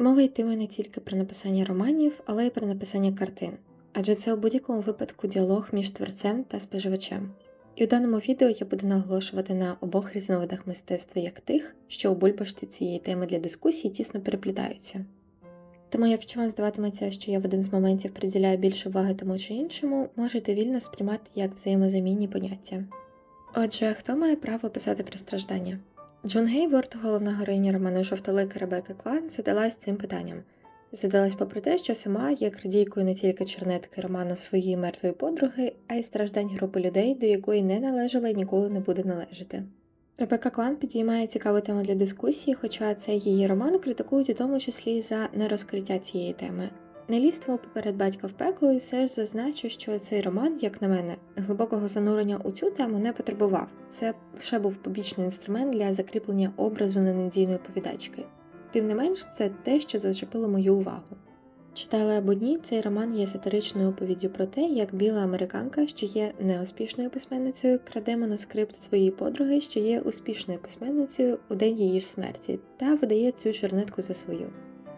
Мова йтиме не тільки про написання романів, але й про написання картин, адже це у будь-якому випадку діалог між творцем та споживачем. І у даному відео я буду наголошувати на обох різновидах мистецтва як тих, що у бульбашці цієї теми для дискусії тісно переплітаються. Тому, якщо вам здаватиметься, що я в один з моментів приділяю більше уваги тому чи іншому, можете вільно сприймати як взаємозамінні поняття. Отже, хто має право писати про страждання? Джун Гейворд, головна героїня роману Жовтолика Ребекка Кван, задалась цим питанням. Задалась попри те, що сама є крадійкою не тільки чернетки роману своєї мертвої подруги, а й страждань групи людей, до якої не належала і ніколи не буде належати. Ребекка Кван підіймає цікаву тему для дискусії, хоча цей її роман критикують у тому числі за нерозкриття цієї теми. Не лізтимо поперед батька в пекло і все ж зазначу, що цей роман, як на мене, глибокого занурення у цю тему не потребував. Це лише був побічний інструмент для закріплення образу ненадійної повідачки. Тим не менш, це те, що зачепило мою увагу. Читали або ні, цей роман є сатиричною оповіддю про те, як біла американка, що є неуспішною письменницею, краде манускрипт своєї подруги, що є успішною письменницею у день її ж смерті, та видає цю чернитку за свою.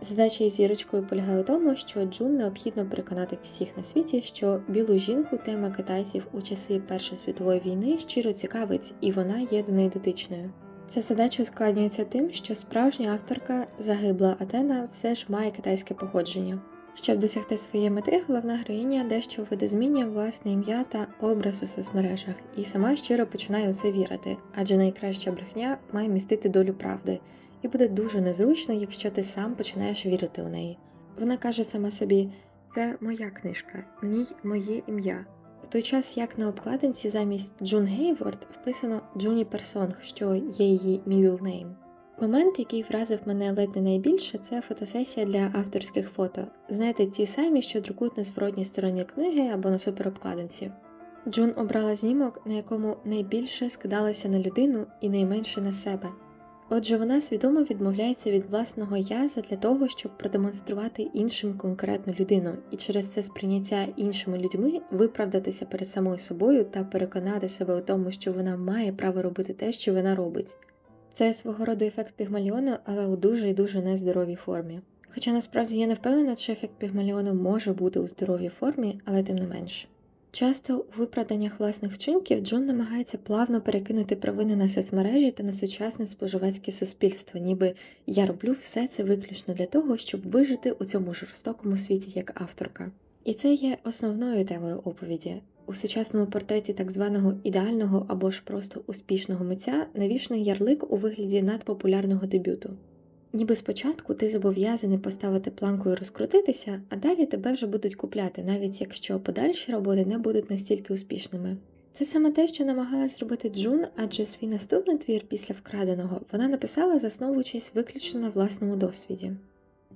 Задача із зірочкою полягає у тому, що Джун необхідно переконати всіх на світі, що білу жінку тема китайців у часи Першої світової війни щиро цікавить, і вона є до неї дотичною. Ця задача ускладнюється тим, що справжня авторка загибла Атена все ж має китайське походження. Щоб досягти своєї мети, головна героїня дещо видозмінює власне ім'я та образ у соцмережах, і сама щиро починає у це вірити, адже найкраща брехня має містити долю правди, і буде дуже незручно, якщо ти сам починаєш вірити у неї. Вона каже сама собі: це моя книжка, в ній моє ім'я. У той час, як на обкладинці замість Джун Гейворд вписано Джуні Персонг, що є її middle name. Момент, який вразив мене ледь не найбільше, це фотосесія для авторських фото. Знаєте, ті самі, що друкують на зворотній стороні книги або на суперобкладинці. Джун обрала знімок, на якому найбільше скидалася на людину і найменше на себе. Отже, вона свідомо відмовляється від власного я для того, щоб продемонструвати іншим конкретну людину, і через це сприйняття іншими людьми виправдатися перед самою собою та переконати себе у тому, що вона має право робити те, що вона робить. Це свого роду ефект пігмаліону, але у дуже і дуже нездоровій формі. Хоча насправді я не впевнена, чи ефект пігмаліону може бути у здоровій формі, але тим не менше. Часто у виправданнях власних вчинків Джон намагається плавно перекинути провини на соцмережі та на сучасне споживацьке суспільство, ніби я роблю все це виключно для того, щоб вижити у цьому жорстокому світі як авторка. І це є основною темою оповіді. У сучасному портреті так званого ідеального або ж просто успішного митця навішаний ярлик у вигляді надпопулярного дебюту. Ніби спочатку ти зобов'язаний поставити планку і розкрутитися, а далі тебе вже будуть купляти, навіть якщо подальші роботи не будуть настільки успішними. Це саме те, що намагалась зробити Джун, адже свій наступний твір після вкраденого вона написала, засновуючись виключно на власному досвіді.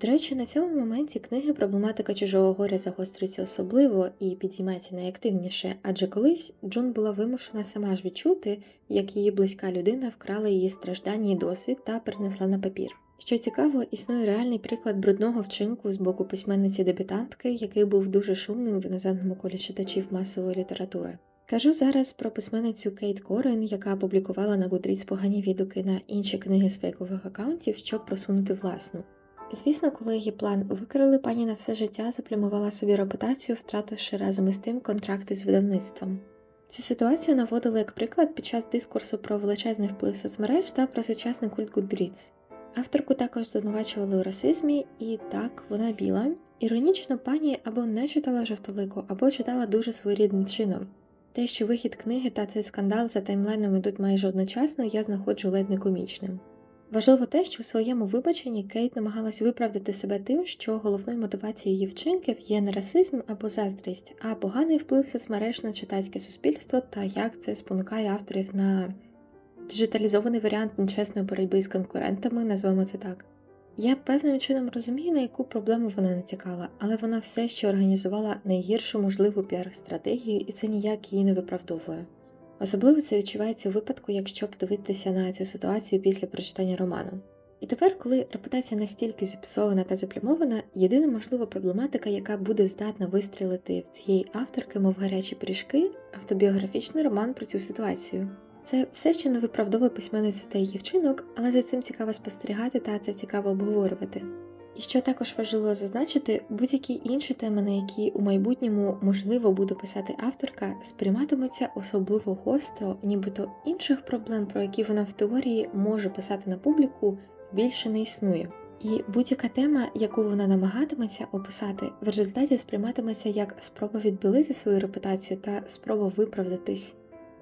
До речі, на цьому моменті книги проблематика чужого горя загострюється особливо і підіймається найактивніше, адже колись Джун була вимушена сама ж відчути, як її близька людина вкрала її страждання і досвід та перенесла на папір. Що цікаво, існує реальний приклад брудного вчинку з боку письменниці-дебютантки, який був дуже шумним в іноземному колі читачів масової літератури. Кажу зараз про письменницю Кейт Корен, яка опублікувала на Goodreads погані відгуки на інші книги з фейкових акаунтів, щоб просунути власну. Звісно, коли її план викрили, пані на все життя заплямувала собі репутацію, втративши разом із тим контракти з видавництвом. Цю ситуацію наводили як приклад під час дискурсу про величезний вплив соцмереж та про сучасний культ Goodreads. Авторку також звинувачували у расизмі, і так, вона біла. Іронічно, пані або не читала жовтолику, або читала дуже своєрідним чином. Те, що вихід книги та цей скандал за таймлайном йдуть майже одночасно, я знаходжу ледь не комічним. Важливо те, що у своєму вибаченні Кейт намагалась виправдати себе тим, що головною мотивацією її вчинків є не расизм або заздрість, а поганий вплив соцмереж на читацьке суспільство та як це спонукає авторів на Диджиталізований варіант нечесної боротьби з конкурентами, назвемо це так. Я певним чином розумію, на яку проблему вона натякала, але вона все ще організувала найгіршу можливу піар-стратегію, і це ніяк її не виправдовує. Особливо це відчувається у випадку, якщо подивитися на цю ситуацію після прочитання роману. І тепер, коли репутація настільки зіпсована та заплямована, єдина можлива проблематика, яка буде здатна вистрілити в цієї авторки, мов гарячі пиріжки, автобіографічний роман про цю ситуацію. Це все ще не виправдовує письменницю та її вчинок, але за цим цікаво спостерігати та це цікаво обговорювати. І що також важливо зазначити, будь-які інші теми, на які у майбутньому можливо буде писати авторка, сприйматимуться особливо гостро, нібито інших проблем, про які вона в теорії може писати на публіку, більше не існує. І будь-яка тема, яку вона намагатиметься описати, в результаті сприйматиметься як спроба відбілити свою репутацію та спроба виправдатись.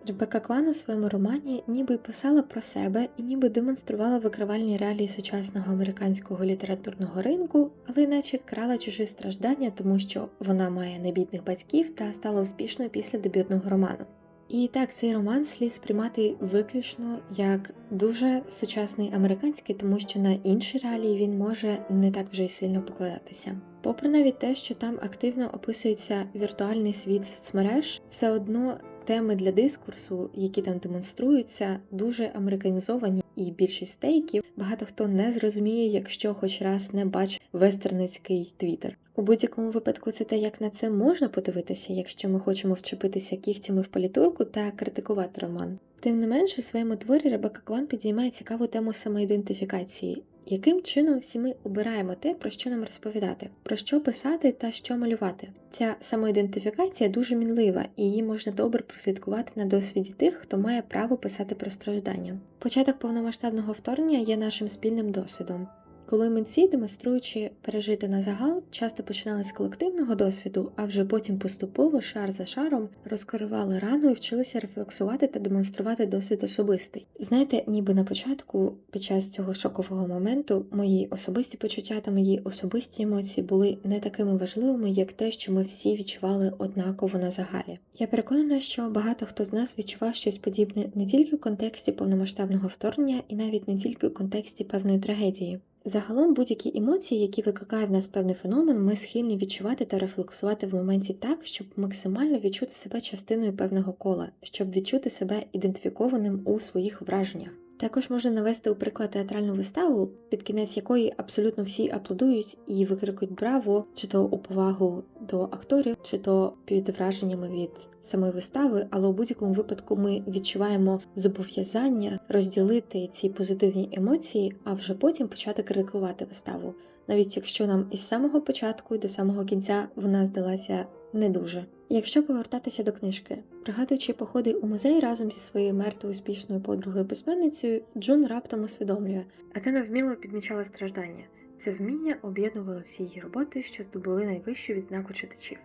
Ребекка Кван у своєму романі ніби писала про себе і ніби демонструвала викривальні реалії сучасного американського літературного ринку, але наче крала чужі страждання, тому що вона має небідних батьків та стала успішною після дебютного роману. І так, цей роман слід сприймати виключно як дуже сучасний американський, тому що на інші реалії він може не так вже й сильно покладатися. Попри навіть те, що там активно описується віртуальний світ соцмереж, все одно теми для дискурсу, які там демонструються, дуже американізовані, і більшість стейків багато хто не зрозуміє, якщо хоч раз не бачить вестерницький твіттер. У будь-якому випадку це те, як на це можна подивитися, якщо ми хочемо вчепитися кігтями в політурку та критикувати роман. Тим не менш, у своєму творі Ребекка Кван підіймає цікаву тему самоідентифікації. Яким чином всі ми обираємо те, про що нам розповідати, про що писати та що малювати? Ця самоідентифікація дуже мінлива, і її можна добре прослідкувати на досвіді тих, хто має право писати про страждання. Початок повномасштабного вторгнення є нашим спільним досвідом. Коли митці, демонструючи пережити на загал, часто починали з колективного досвіду, а вже потім поступово, шар за шаром, розкривали рану і вчилися рефлексувати та демонструвати досвід особистий. Знаєте, ніби на початку, під час цього шокового моменту, мої особисті почуття та мої особисті емоції були не такими важливими, як те, що ми всі відчували однаково на загалі. Я переконана, що багато хто з нас відчував щось подібне не тільки в контексті повномасштабного вторгнення, і навіть не тільки в контексті певної трагедії. Загалом будь-які емоції, які викликає в нас певний феномен, ми схильні відчувати та рефлексувати в моменті так, щоб максимально відчути себе частиною певного кола, щоб відчути себе ідентифікованим у своїх враженнях. Також можна навести у приклад театральну виставу, під кінець якої абсолютно всі аплодують і викрикують браво, чи то у повагу до акторів, чи то під враженнями від самої вистави, але у будь-якому випадку ми відчуваємо зобов'язання розділити ці позитивні емоції, а вже потім почати критикувати виставу, навіть якщо нам із самого початку і до самого кінця вона здалася не дуже. Якщо повертатися до книжки, пригадуючи походи у музей разом зі своєю мертвою успішною подругою письменницею, Джун раптом усвідомлює, Атена вміло підмічала страждання. Це вміння об'єднувало всі її роботи, що здобули найвищу відзнаку читачів.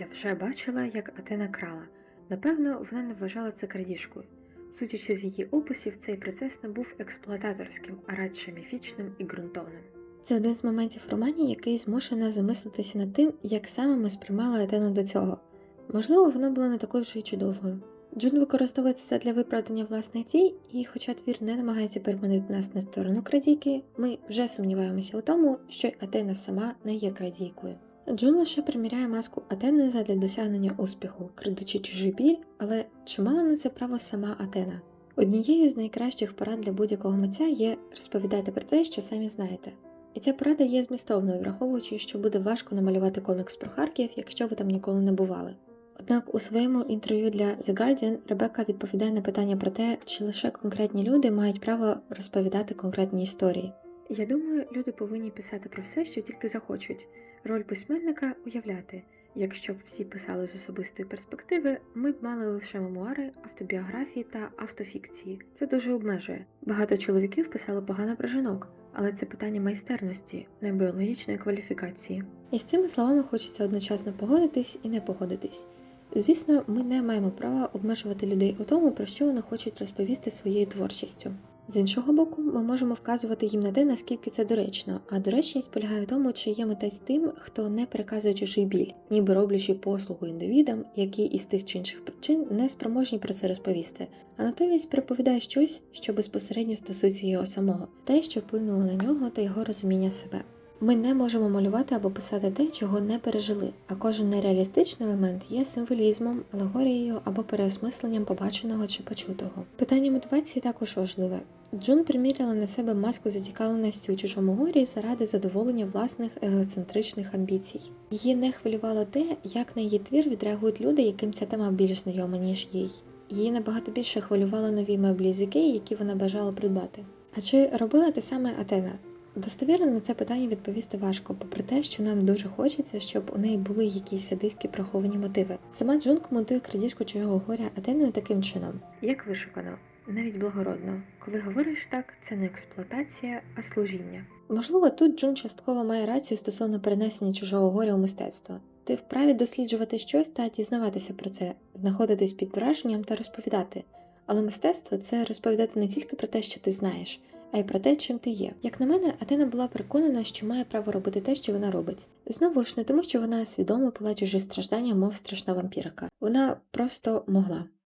Я вже бачила, як Атена крала. Напевно, вона не вважала це крадіжкою. Судячи з її описів, цей процес не був експлуататорським, а радше міфічним і ґрунтовним. Це один з моментів в романі, який змушує нас замислитися над тим, як саме ми сприймали Атену до цього. Можливо, вона була не такою вже й чудовою. Джун використовує це для виправдання власних дій, і, хоча твір не намагається переманити нас на сторону крадійки, ми вже сумніваємося у тому, що Атена сама не є крадійкою. Джун лише приміряє маску Атени задля досягнення успіху, крадучи чужий біль, але чи мала на це право сама Атена? Однією з найкращих порад для будь-якого митця є розповідати про те, що самі знаєте. І ця порада є змістовною, враховуючи, що буде важко намалювати комікс про Харків, якщо ви там ніколи не бували. Однак у своєму інтерв'ю для The Guardian Ребекка відповідає на питання про те, чи лише конкретні люди мають право розповідати конкретні історії. Я думаю, люди повинні писати про все, що тільки захочуть. Роль письменника уявляти. Якщо б всі писали з особистої перспективи, ми б мали лише мемуари, автобіографії та автофікції. Це дуже обмежує. Багато чоловіків писали погано про жінок, але це питання майстерності, не біологічної кваліфікації. І з цими словами хочеться одночасно погодитись і не погодитись. Звісно, ми не маємо права обмежувати людей у тому, про що вони хочуть розповісти своєю творчістю. З іншого боку, ми можемо вказувати їм на те, наскільки це доречно, а доречність полягає в тому, чи є митець тим, хто не переказує чужий біль, ніби роблячи послугу індивідам, які із тих чи інших причин не спроможні про це розповісти, а натомість приповідає щось, що безпосередньо стосується його самого, те, що вплинуло на нього та його розуміння себе. Ми не можемо малювати або писати те, чого не пережили, а кожен нереалістичний елемент є символізмом, алегорією або переосмисленням побаченого чи почутого. Питання мотивації також важливе. Джун приміряла на себе маску зацікавленості у чужому горі заради задоволення власних егоцентричних амбіцій. Її не хвилювало те, як на її твір відреагують люди, яким ця тема більш знайома, ніж їй. Її набагато більше хвилювали нові меблі з які вона бажала придбати. А чи робила те саме Атена? Достовірно на це питання відповісти важко, попри те, що нам дуже хочеться, щоб у неї були якісь садистські приховані мотиви. Сама Джун коментує крадіжку чужого горя Атеною таким чином: як вишукано, навіть благородно. Коли говориш так, це не експлуатація, а служіння. Можливо, тут Джун частково має рацію стосовно перенесення чужого горя у мистецтво. Ти вправі досліджувати щось та дізнаватися про це, знаходитись під враженням та розповідати. Але мистецтво це розповідати не тільки про те, що ти знаєш, а й про те, чим ти є. Як на мене, Атена була переконана, що має право робити те, що вона робить. Знову ж не тому, що вона свідомо була чужі страждання, мов страшна вампірка. Вона просто могла.